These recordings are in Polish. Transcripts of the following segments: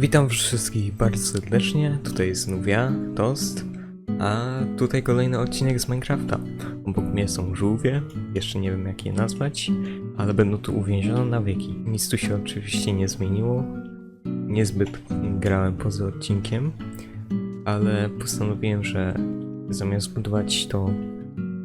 Witam wszystkich bardzo serdecznie, tutaj znów ja, Toast, a tutaj kolejny odcinek z Minecrafta. Obok mnie są żółwie, jeszcze nie wiem jak je nazwać, ale będą tu uwięzione na wieki. Nic tu się oczywiście nie zmieniło, niezbyt grałem poza odcinkiem, ale postanowiłem, że zamiast budować to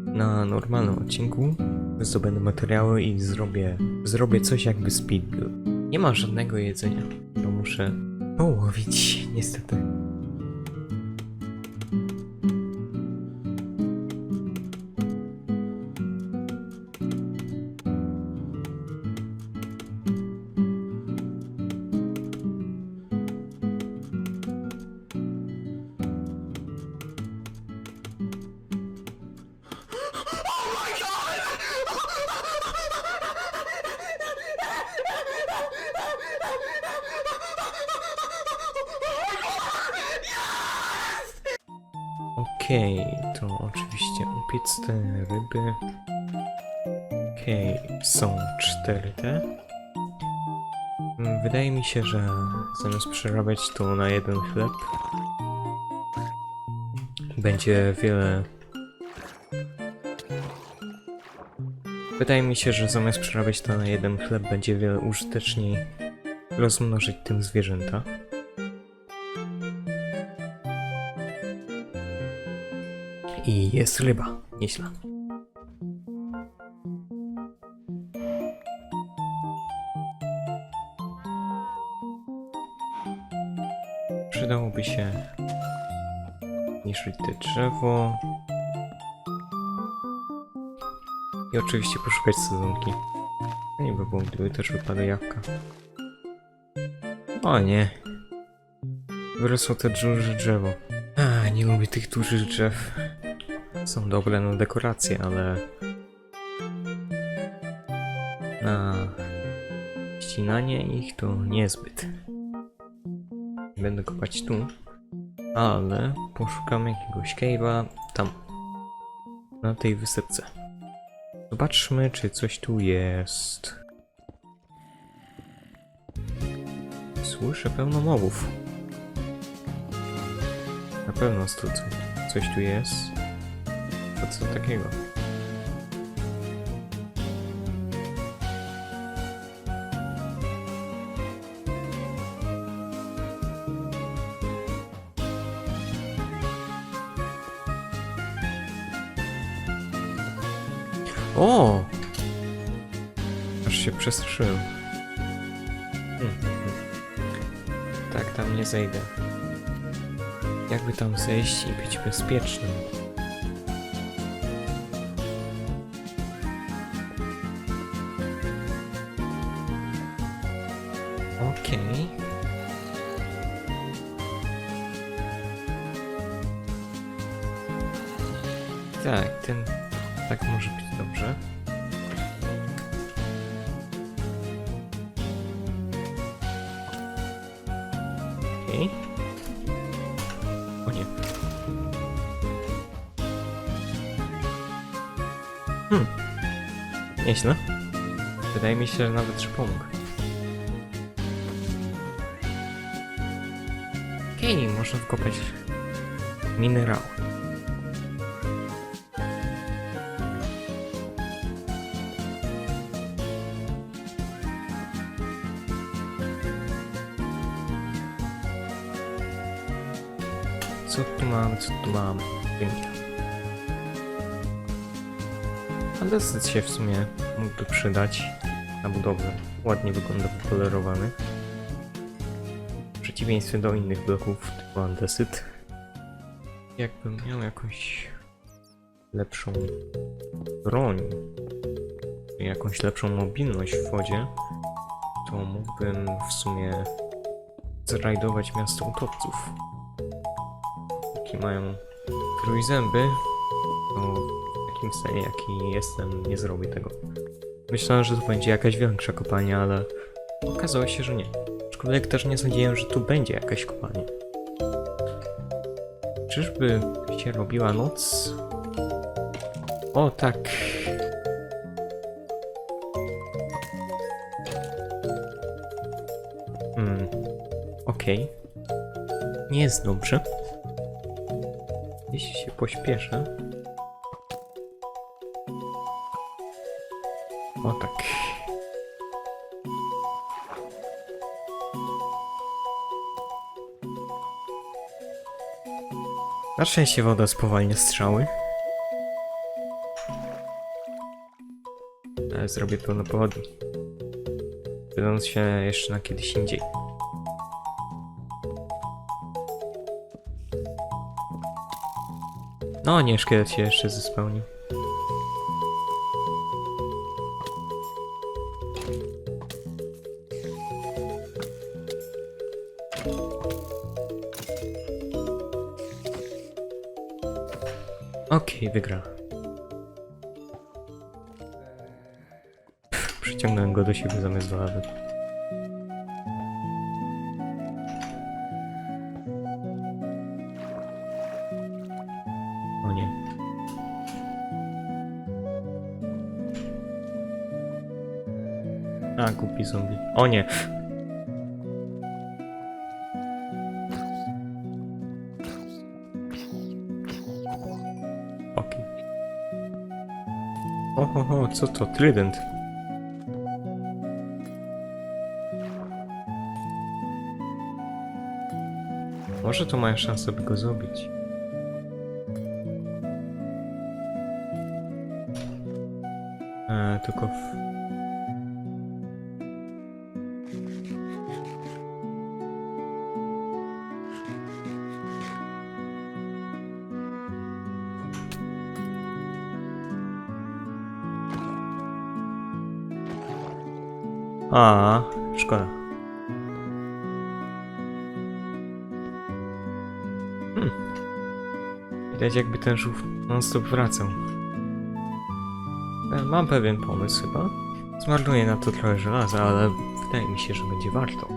na normalnym odcinku, zdobędę materiały i zrobię, zrobię coś jakby speed build. Nie ma żadnego jedzenia, to muszę połowić, niestety. Okej, to oczywiście upiec te ryby. Okej, są cztery te. Wydaje mi się, że zamiast przerabiać to na jeden chleb, będzie wiele. Wydaje mi się, że zamiast przerabiać to na jeden chleb, będzie wiele użyteczniej rozmnożyć tym zwierzęta. I jest ryba. Nieźle. Przydałoby się niszczyć te drzewo. I oczywiście poszukać sezonki. Nie by było, gdyby też wypadły jabłka. O nie. Wyrosło te duże drzewo. A, nie lubię tych dużych drzew. Są dobre na dekoracje, ale na ścinanie ich to niezbyt. Będę kopać tu, ale poszukam jakiegoś cave'a tam, na tej wysepce. Zobaczmy, czy coś tu jest. Słyszę pełno mobów. Na pewno coś, coś tu jest. To co takiego? O! Aż się przestraszyłem. Tak, tam nie zejdę. Jakby tam zejść i być bezpiecznym? Nie. Hmm. Nieźle. Wydaje mi się, że nawet, że pomógł. Okej, można wkopać minerał. Co tu mamy, co tu mamy? Węgiel. Andestyt się w sumie mógłby przydać na budowlę. Ładnie wygląda wypolerowany. W przeciwieństwie do innych bloków typu andesyt. Jakbym miał jakąś lepszą broń, jakąś lepszą mobilność w wodzie, to mógłbym w sumie zrajdować miasto utopców. Jakie mają trójzęby, to w takim stanie jaki jestem nie zrobię tego. Myślałem, że to będzie jakaś większa kopalnia, ale okazało się, że nie. Aczkolwiek też nie sądziłem, że tu będzie jakaś kopalnia. Czyżby się robiła noc? O tak. Hmm. Ok, Okej. Nie jest dobrze. Jeśli się pośpieszę. O tak. Na szczęście woda spowalnia strzały. Ale zrobię pełno pochodni. Wydając się jeszcze na kiedyś indziej. No nie, szkielet się jeszcze zespełnił. Okej, wygra. Pff, Przyciągnąłem go do siebie zamiast do. O nie. A, głupi zombie. O nie! Okej. Oho, ho, co to? Trident. Może to mają szansę, by go zabić. E, tylko w... A, szkoda. Hmm. Widać jakby ten żółw non-stop wracał. E, Mam pewien pomysł chyba. Zmarnuję na to trochę żelaza, ale wydaje mi się, że będzie warto.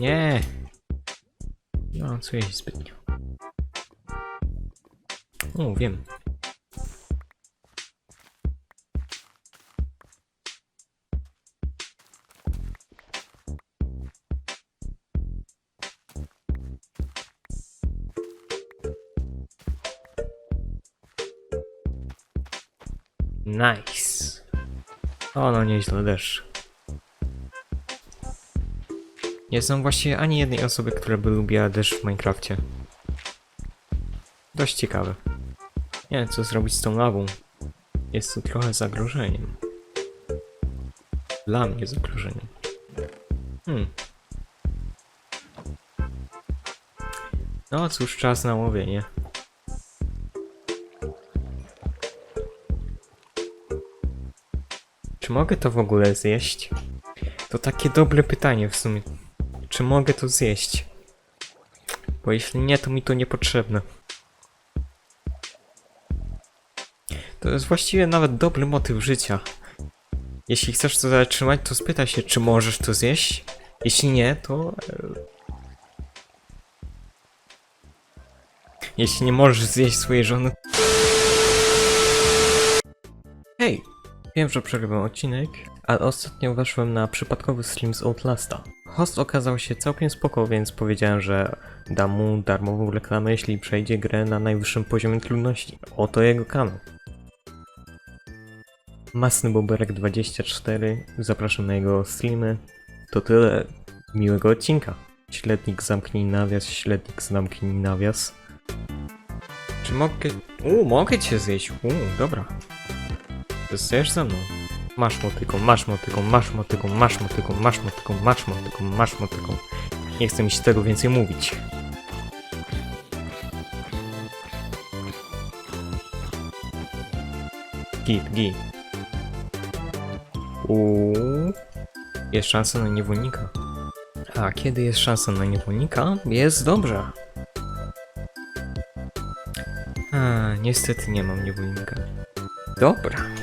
Nie. Nie mam co zbytnio. O, wiem. Nice. O, no nieźle deszcz. Nie znam właściwie ani jednej osoby, która by lubiła deszcz w Minecrafcie. Dość ciekawe. Nie wiem, co zrobić z tą lawą. Jest to trochę zagrożeniem. Dla mnie zagrożeniem. Hmm. No cóż, czas na łowienie. Czy mogę to w ogóle zjeść? To takie dobre pytanie w sumie. Czy mogę to zjeść? Bo jeśli nie, to mi to niepotrzebne. To jest właściwie nawet dobry motyw życia. Jeśli chcesz to zatrzymać, to spytaj się, czy możesz to zjeść. Jeśli nie, to... e, Jeśli nie możesz zjeść swojej żony... Hej! Wiem, że przegrywam odcinek, ale ostatnio weszłem na przypadkowy stream z Outlasta. Host okazał się całkiem spoko, więc powiedziałem, że dam mu darmową reklamę, jeśli przejdzie grę na najwyższym poziomie trudności. Oto jego kanał. Masny Boberek 24, zapraszam na jego streamy. To tyle miłego odcinka. Ślednik zamknij nawias, ślednik zamknij nawias. Czy mogę... U, mogę cię zjeść. U, dobra. Zostajesz ze mną. Masz motyką, masz motyką, masz motyką, masz motyką, masz motyką, masz motyką, masz motyką. Nie chcę mi się tego więcej mówić. Git, git. Uuu. Jest szansa na niewolnika. A kiedy jest szansa na niewolnika? Jest dobrze. A, niestety nie mam niewolnika. Dobra.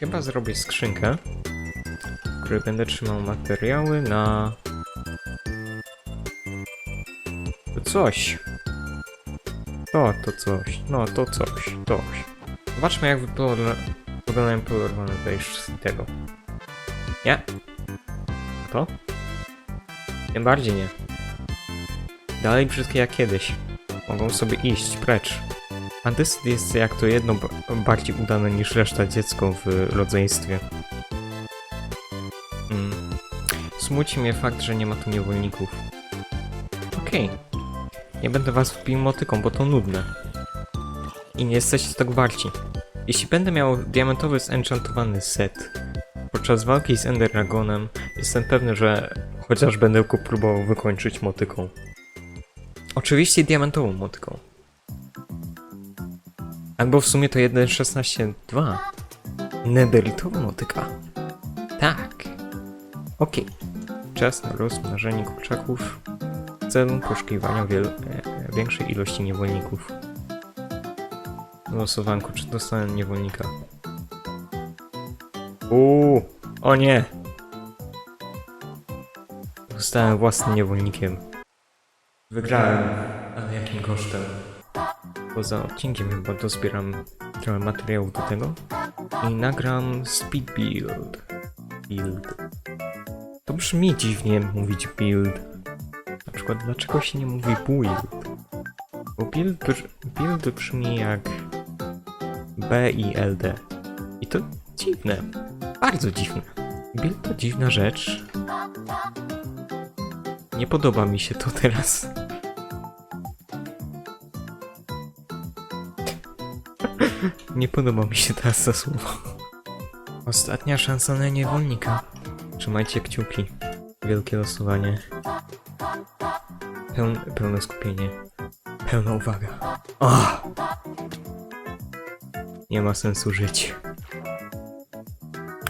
Chyba zrobię skrzynkę, w której będę trzymał materiały na... To coś. To, to coś. No, to coś. Coś. Zobaczmy jak wygląda- wyglądają polerowane wejść tego. Nie. To? Tym bardziej nie. Dalej brzydkie jak kiedyś. Mogą sobie iść precz. Antycyt jest jak to jedno bardziej udane niż reszta dziecko w rodzeństwie. Mm. Smuci mnie fakt, że nie ma tu niewolników. Okej. Nie będę was wpił motyką, bo to nudne. I nie jesteście tak warci. Jeśli będę miał diamentowy zenchantowany set podczas walki z Ender Dragonem, jestem pewny, że chociaż będę próbował wykończyć motyką. Oczywiście diamentową motyką. Albo w sumie to 1.16.2. Netheritowa motyka. Tak. Okej. Czas na rozmnażenie kurczaków w celu poszukiwania wiel- e, większej ilości niewolników. Losowanku, czy dostanę niewolnika? Uuu, o nie! Zostałem własnym niewolnikiem. Wygrałem, ale jakim kosztem? Poza odcinkiem chyba dozbieram trochę materiałów do tego i nagram speed build. Build. To brzmi dziwnie mówić build. Na przykład dlaczego się nie mówi build? Bo build, brz- build brzmi jak B i L D. I to dziwne. Bardzo dziwne. Build to dziwna rzecz. Nie podoba mi się to teraz. Nie podoba mi się teraz to słowo. Ostatnia szansa na niewolnika. Trzymajcie kciuki. Wielkie losowanie. Pełne, pełne skupienie. Pełna uwaga. Ah! Nie ma sensu żyć.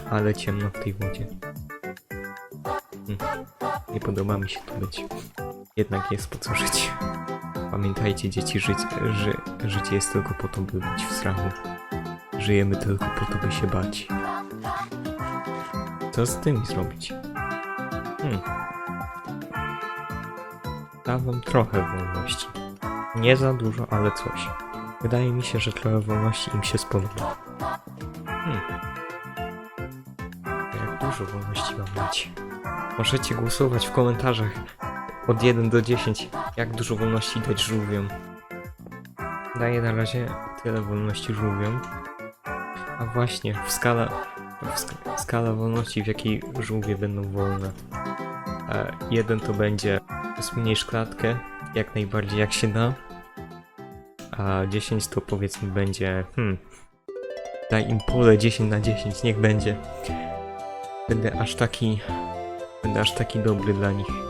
Ale ciemno w tej wodzie. Hmm. Nie podoba mi się tu być. Jednak jest po co żyć. Pamiętajcie dzieci, żyć, ży, życie jest tylko po to, by być w strachu. Żyjemy tylko po to, by się bać. Co z tym zrobić? Hmm. Dam wam trochę wolności. Nie za dużo, ale coś. Wydaje mi się, że trochę wolności im się spodoba. Hmm. Jak dużo wolności wam dać? Możecie głosować w komentarzach od 1 do 10, jak dużo wolności dać żółwiom. Daję na razie tyle wolności żółwiom. A właśnie, w skala, w sk skala wolności, w jakiej żółwie będą wolne. E, jeden to będzie zmniejsz klatkę, jak najbardziej jak się da. A 10 to powiedzmy będzie, hmm, daj im pole 10 na 10, niech będzie. Będę aż taki, będę aż taki dobry dla nich.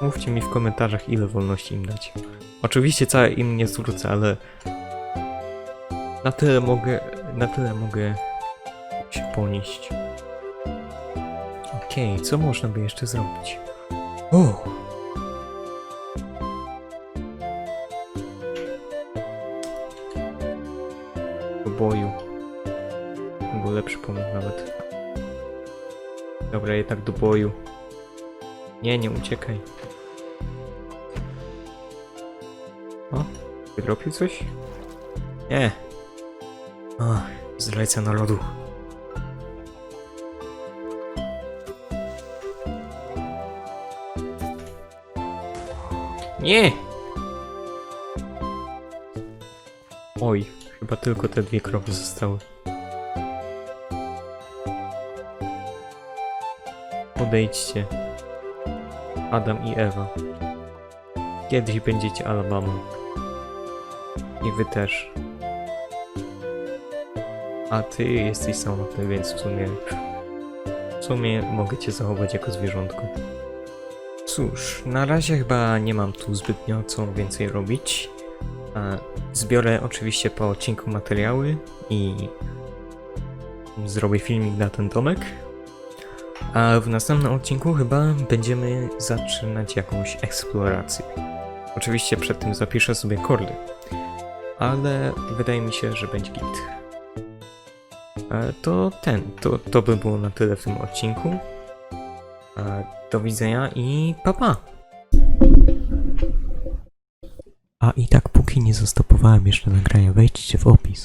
Mówcie mi w komentarzach, ile wolności im dać. Oczywiście całe im nie zwrócę, ale na tyle mogę, na tyle mogę się ponieść. Okej, co można by jeszcze zrobić? Do boju. Albo lepszy pomysł nawet. Dobra, jednak do boju. Nie, nie uciekaj. Wydropił coś? Nie. O, zdrajca na lodu. Nie! Oj, chyba tylko te dwie kropy zostały. Odejdźcie. Adam i Ewa. Kiedyś będziecie Alabamą. I wy też. A ty jesteś samotny, więc w sumie... W sumie mogę cię zachować jako zwierzątko. Cóż, na razie chyba nie mam tu zbytnio co więcej robić. Zbiorę oczywiście po odcinku materiały i zrobię filmik na ten domek. A w następnym odcinku chyba będziemy zaczynać jakąś eksplorację. Oczywiście przed tym zapiszę sobie kordy, ale wydaje mi się, że będzie git. E, To ten, to, to by było na tyle w tym odcinku. E, Do widzenia i pa pa! A i tak póki nie zastopowałem jeszcze nagrania, wejdźcie w opis.